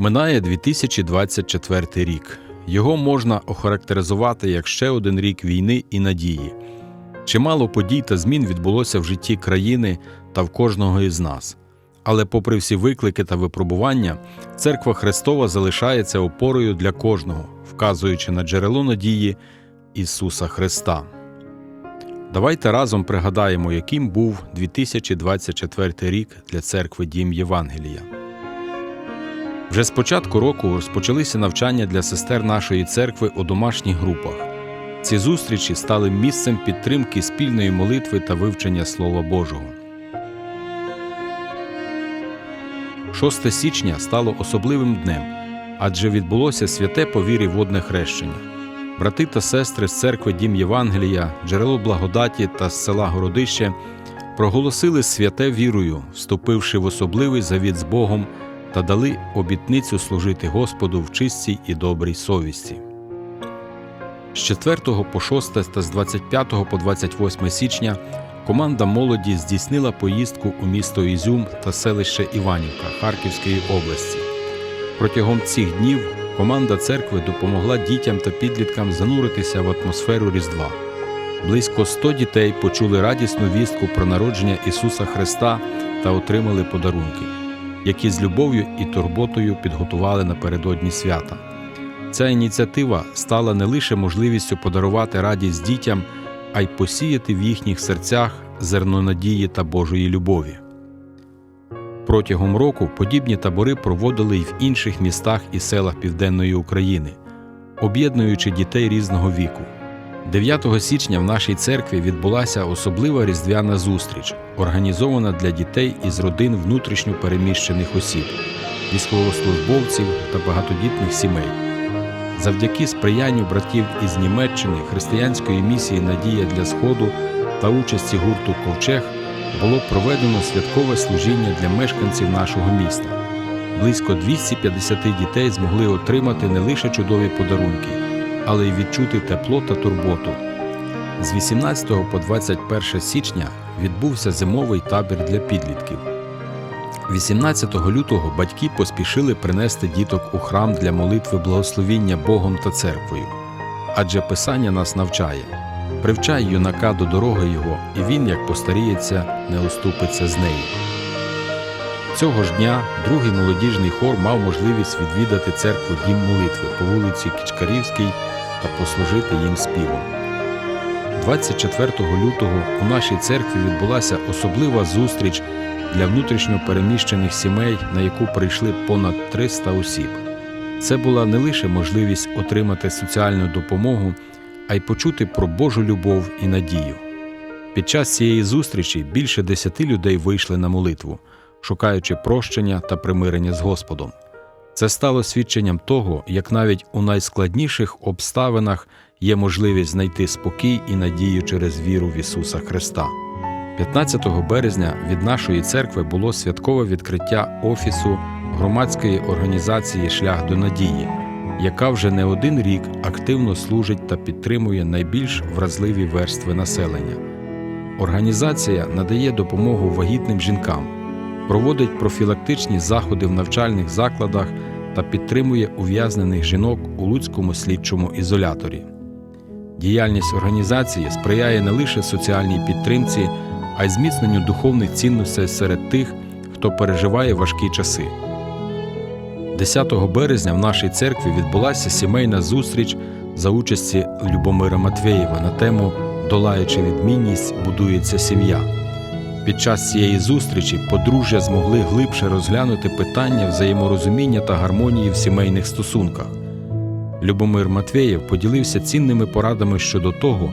Минає 2024 рік. Його можна охарактеризувати як ще один рік війни і надії. Чимало подій та змін відбулося в житті країни та в кожного із нас. Але, попри всі виклики та випробування, церква Христова залишається опорою для кожного, вказуючи на джерело надії Ісуса Христа. Давайте разом пригадаємо, яким був 2024 рік для церкви Дім Євангелія. Вже з початку року розпочалися навчання для сестер нашої церкви у домашніх групах. Ці зустрічі стали місцем підтримки спільної молитви та вивчення Слова Божого. 6 січня стало особливим днем, адже відбулося святе по вірі водне хрещення. Брати та сестри з церкви Дім Євангелія, джерело благодаті та з села Городище проголосили святе вірою, вступивши в особливий завіт з Богом та дали обітницю служити Господу в чистій і добрій совісті. З 4 по 6 та з 25 по 28 січня команда молоді здійснила поїздку у місто Ізюм та селище Іванівка Харківської області. Протягом цих днів команда церкви допомогла дітям та підліткам зануритися в атмосферу Різдва. Близько 100 дітей почули радісну вістку про народження Ісуса Христа та отримали подарунки, які з любов'ю і турботою підготували напередодні свята. Ця ініціатива стала не лише можливістю подарувати радість дітям, а й посіяти в їхніх серцях зерно надії та Божої любові. Протягом року подібні табори проводили й в інших містах і селах Південної України, об'єднуючи дітей різного віку. 9 січня в нашій церкві відбулася особлива різдвяна зустріч, організована для дітей із родин внутрішньо переміщених осіб, військовослужбовців та багатодітних сімей. Завдяки сприянню братів із Німеччини, християнської місії Надія для Сходу та участі гурту Ковчег було проведено святкове служіння для мешканців нашого міста. Близько 250 дітей змогли отримати не лише чудові подарунки, але й відчути тепло та турботу. З 18 по 21 січня відбувся зимовий табір для підлітків. 18 лютого батьки поспішили принести діток у храм для молитви благословіння Богом та церквою. Адже Писання нас навчає привчай юнака до дороги його, і він, як постаріється, не уступиться з неї. Цього ж дня другий молодіжний хор мав можливість відвідати церкву Дім молитви по вулиці Кічкарівській та послужити їм співом. 24 лютого у нашій церкві відбулася особлива зустріч для внутрішньо переміщених сімей, на яку прийшли понад 300 осіб. Це була не лише можливість отримати соціальну допомогу, а й почути про Божу любов і надію. Під час цієї зустрічі більше десяти людей вийшли на молитву, шукаючи прощення та примирення з Господом. Це стало свідченням того, як навіть у найскладніших обставинах є можливість знайти спокій і надію через віру в Ісуса Христа. 15 березня від нашої церкви було святкове відкриття офісу громадської організації Шлях до надії, яка вже не один рік активно служить та підтримує найбільш вразливі верстви населення. Організація надає допомогу вагітним жінкам, проводить профілактичні заходи в навчальних закладах та підтримує ув'язнених жінок у Луцькому слідчому ізоляторі. Діяльність організації сприяє не лише соціальній підтримці, а й зміцненню духовних цінностей серед тих, хто переживає важкі часи. 10 березня в нашій церкві відбулася сімейна зустріч за участі Любомира Матвєєва на тему Долаючи відмінність, будується сім'я. Під час цієї зустрічі подружжя змогли глибше розглянути питання взаєморозуміння та гармонії в сімейних стосунках. Любомир Матвєєв поділився цінними порадами щодо того,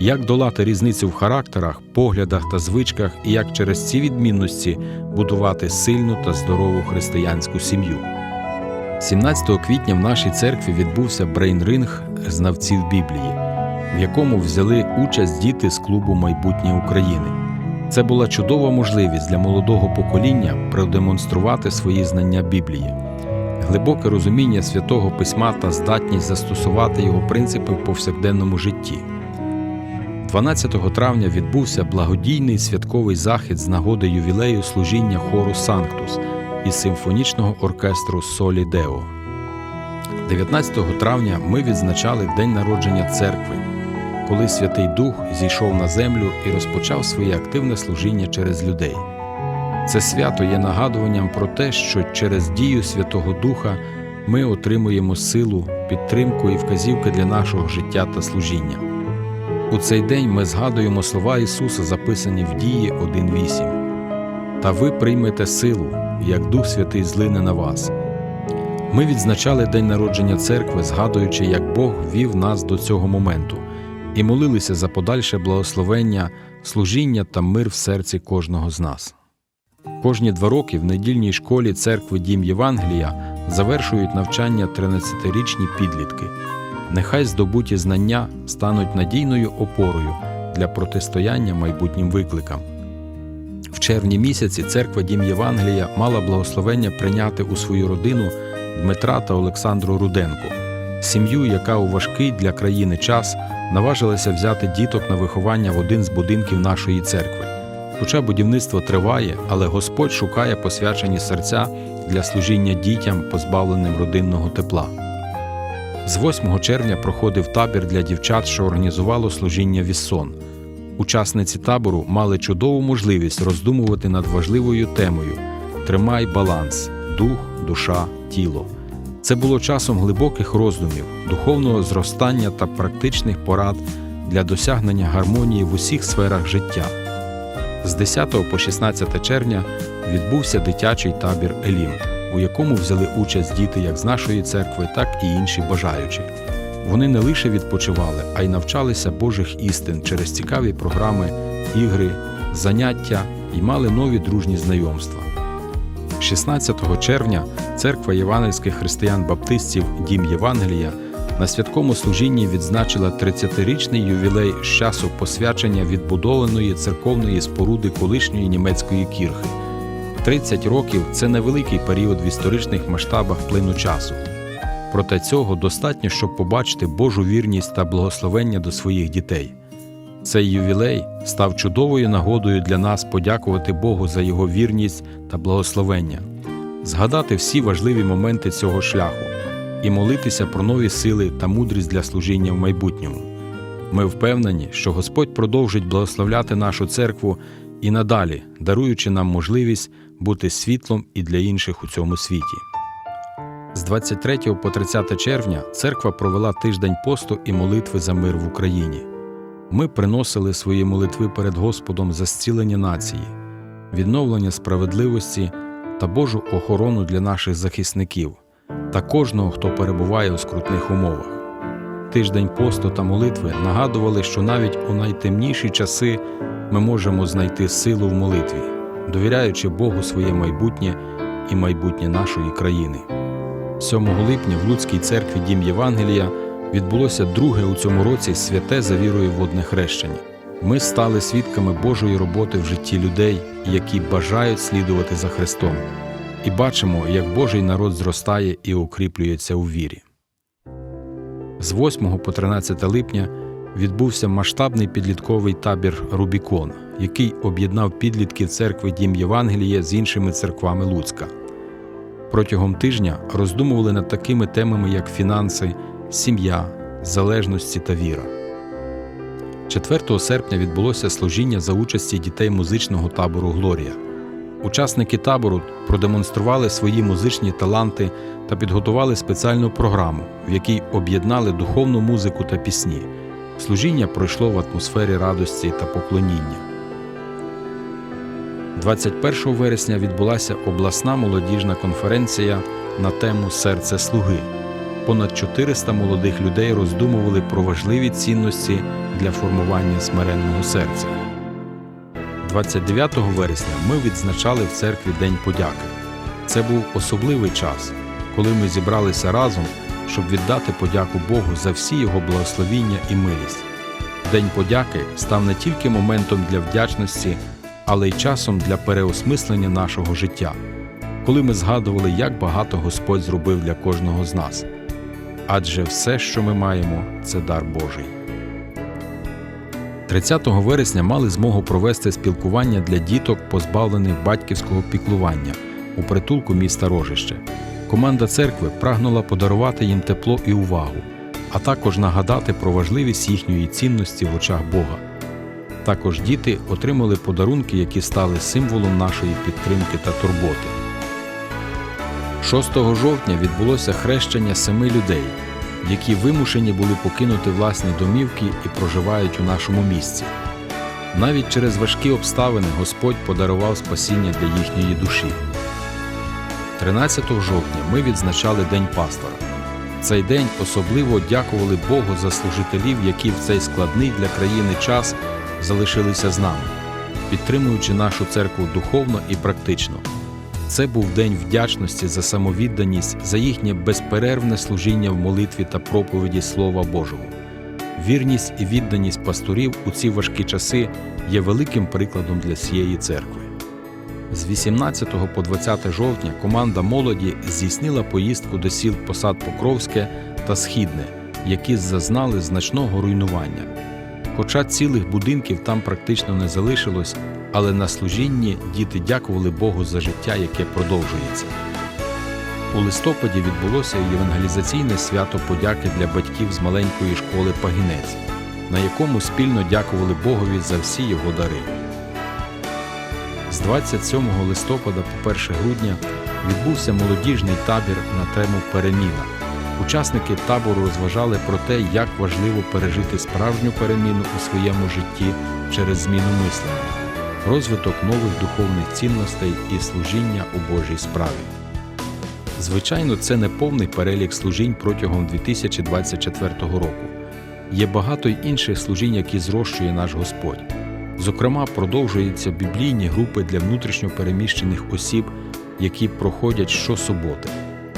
як долати різницю в характерах, поглядах та звичках і як через ці відмінності будувати сильну та здорову християнську сім'ю. 17 квітня в нашій церкві відбувся брейн-ринг знавців Біблії, в якому взяли участь діти з клубу Майбутнє України. Це була чудова можливість для молодого покоління продемонструвати свої знання Біблії, глибоке розуміння святого письма та здатність застосувати його принципи в повсякденному житті. 12 травня відбувся благодійний святковий захід з нагоди ювілею служіння хору Санктус, із симфонічного оркестру Солі Део. 19 травня ми відзначали день народження церкви, коли Святий Дух зійшов на землю і розпочав своє активне служіння через людей. Це свято є нагадуванням про те, що через дію Святого Духа ми отримуємо силу, підтримку і вказівки для нашого життя та служіння. У цей день ми згадуємо слова Ісуса, записані в дії 1.8. Та ви приймете силу, як Дух Святий злине на вас. Ми відзначали день народження церкви, згадуючи, як Бог вів нас до цього моменту, і молилися за подальше благословення, служіння та мир в серці кожного з нас. Кожні два роки в недільній школі церкви Дім Євангелія завершують навчання 13-річні підлітки. Нехай здобуті знання стануть надійною опорою для протистояння майбутнім викликам. В червні місяці церква Дім Євангелія мала благословення прийняти у свою родину Дмитра та Олександру Руденко, сім'ю, яка у важкий для країни час наважилася взяти діток на виховання в один з будинків нашої церкви. Хоча будівництво триває, але Господь шукає посвячені серця для служіння дітям, позбавленим родинного тепла. З 8 червня проходив табір для дівчат, що організувало служіння Віссон. Учасниці табору мали чудову можливість роздумувати над важливою темою Тримай баланс, дух, душа, тіло. Це було часом глибоких роздумів, духовного зростання та практичних порад для досягнення гармонії в усіх сферах життя. З 10 по 16 червня відбувся дитячий табір Елім, у якому взяли участь діти як з нашої церкви, так і інші бажаючі. Вони не лише відпочивали, а й навчалися Божих істин через цікаві програми, ігри, заняття і мали нові дружні знайомства. 16 червня церква євангельських християн-баптистів Дім Євангелія на святкому служінні відзначила 30-річний ювілей з часу посвячення відбудованої церковної споруди колишньої німецької кірхи. 30 років це невеликий період в історичних масштабах плину часу. Проте цього достатньо, щоб побачити Божу вірність та благословення до своїх дітей. Цей ювілей став чудовою нагодою для нас подякувати Богу за його вірність та благословення, згадати всі важливі моменти цього шляху і молитися про нові сили та мудрість для служіння в майбутньому. Ми впевнені, що Господь продовжить благословляти нашу церкву і надалі, даруючи нам можливість бути світлом і для інших у цьому світі. З 23 по 30 червня церква провела тиждень посту і молитви за мир в Україні. Ми приносили свої молитви перед Господом за зцілення нації, відновлення справедливості та Божу охорону для наших захисників та кожного, хто перебуває у скрутних умовах. Тиждень посту та молитви нагадували, що навіть у найтемніші часи ми можемо знайти силу в молитві, довіряючи Богу своє майбутнє і майбутнє нашої країни. 7 липня в Луцькій церкві Дім Євангелія відбулося друге у цьому році святе за вірою водне хрещення. Ми стали свідками Божої роботи в житті людей, які бажають слідувати за Христом, і бачимо, як Божий народ зростає і укріплюється у вірі. З 8 по 13 липня відбувся масштабний підлітковий табір Рубікон, який об'єднав підлітків церкви Дім Євангелія з іншими церквами Луцька. Протягом тижня роздумували над такими темами, як фінанси, сім'я, залежності та віра. 4 серпня відбулося служіння за участі дітей музичного табору Глорія. Учасники табору продемонстрували свої музичні таланти та підготували спеціальну програму, в якій об'єднали духовну музику та пісні. Служіння пройшло в атмосфері радості та поклоніння. 21 вересня відбулася обласна молодіжна конференція на тему Серце слуги. Понад 400 молодих людей роздумували про важливі цінності для формування смиренного серця. 29 вересня ми відзначали в церкві День подяки. Це був особливий час, коли ми зібралися разом, щоб віддати подяку Богу за всі його благословіння і милість. День подяки став не тільки моментом для вдячності, але й часом для переосмислення нашого життя, коли ми згадували, як багато Господь зробив для кожного з нас. Адже все, що ми маємо, це дар Божий. 30 вересня мали змогу провести спілкування для діток, позбавлених батьківського піклування, у притулку міста Рожище. Команда церкви прагнула подарувати їм тепло і увагу, а також нагадати про важливість їхньої цінності в очах Бога. Також діти отримали подарунки, які стали символом нашої підтримки та турботи. 6 жовтня відбулося хрещення семи людей, які вимушені були покинути власні домівки і проживають у нашому місці. Навіть через важкі обставини Господь подарував спасіння для їхньої душі. 13 жовтня ми відзначали День пастора. Цей день особливо дякували Богу за служителів, які в цей складний для країни час залишилися з нами, підтримуючи нашу церкву духовно і практично. Це був день вдячності за самовідданість, за їхнє безперервне служіння в молитві та проповіді Слова Божого. Вірність і відданість пасторів у ці важкі часи є великим прикладом для всієї церкви. З 18 по 20 жовтня команда молоді здійснила поїздку до сіл посад Покровське та Східне, які зазнали значного руйнування. Хоча цілих будинків там практично не залишилось, але на служінні діти дякували Богу за життя, яке продовжується. У листопаді відбулося євангелізаційне свято подяки для батьків з маленької школи Пагінець, на якому спільно дякували Богові за всі його дари. З 27 листопада по 1 грудня відбувся молодіжний табір на тему Переміна. Учасники табору розважали про те, як важливо пережити справжню переміну у своєму житті через зміну мислення, розвиток нових духовних цінностей і служіння у Божій справі. Звичайно, це не повний перелік служінь протягом 2024 року. Є багато й інших служінь, які зрощує наш Господь. Зокрема, продовжуються біблійні групи для внутрішньо переміщених осіб, які проходять щосуботи.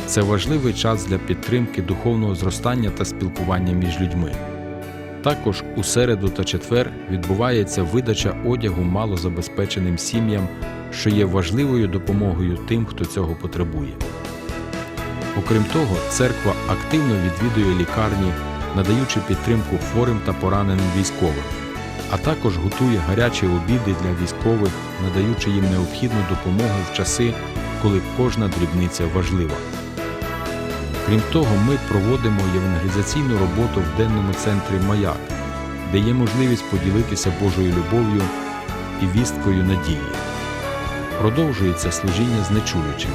Це важливий час для підтримки духовного зростання та спілкування між людьми. Також у середу та четвер відбувається видача одягу малозабезпеченим сім'ям, що є важливою допомогою тим, хто цього потребує. Окрім того, церква активно відвідує лікарні, надаючи підтримку хворим та пораненим військовим, а також готує гарячі обіди для військових, надаючи їм необхідну допомогу в часи, коли кожна дрібниця важлива. Крім того, ми проводимо євангелізаційну роботу в денному центрі Маяк, де є можливість поділитися Божою любов'ю і вісткою надії. Продовжується служіння з нечуючими.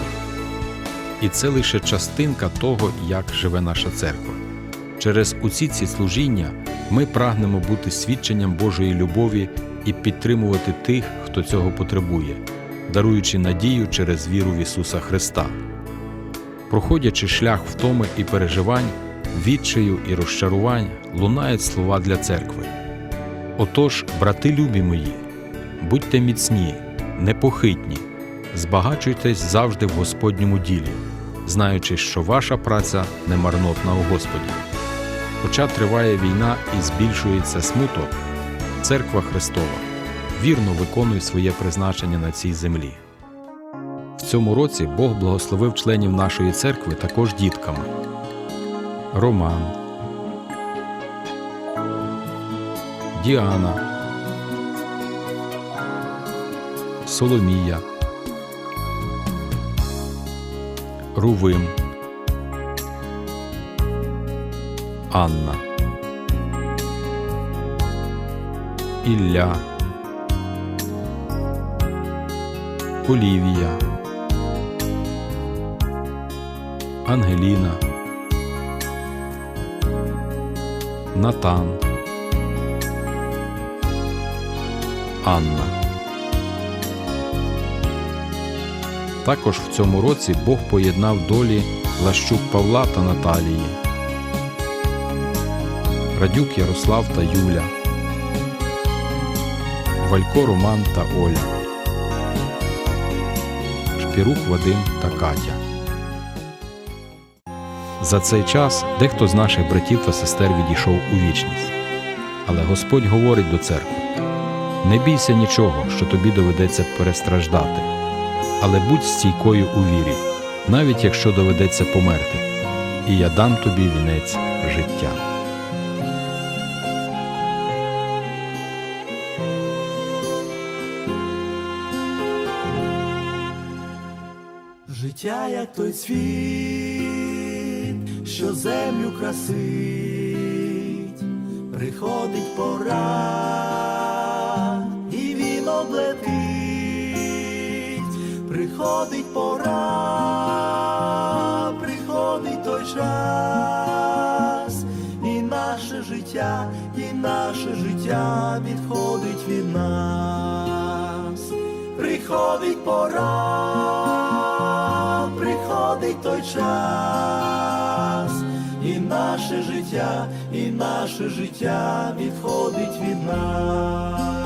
І це лише частинка того, як живе наша церква. Через усі ці служіння ми прагнемо бути свідченням Божої любові і підтримувати тих, хто цього потребує, даруючи надію через віру в Ісуса Христа. Проходячи шлях втоми і переживань, відчаю і розчарувань, лунають слова для церкви. Отож, брати любі мої, будьте міцні, непохитні, збагачуйтесь завжди в Господньому ділі, знаючи, що ваша праця не марнотна у Господі. Хоча триває війна і збільшується смуток, церква Христова вірно виконує своє призначення на цій землі. Цьому році Бог благословив членів нашої церкви також дітками. Роман, Діана, Соломія, Рувим, Анна, Ілля, Олівія. Ангеліна, Натан, Анна. Також в цьому році Бог поєднав долі Лащук Павла та Наталії, Радюк Ярослав та Юля, Валько Роман та Оля, Шпірук Вадим та Катя. За цей час дехто з наших братів та сестер відійшов у вічність. Але Господь говорить до церкви: не бійся нічого, що тобі доведеться перестраждати, але будь стійкою у вірі, навіть якщо доведеться померти, і я дам тобі вінець життя. Життя, як той цвіт, що землю красить, приходить пора, і він облетить, приходить пора, приходить той час, і наше життя, і наше життя відходить від нас, приходить пора, той час, і наше життя, і наше життя відходить від нас.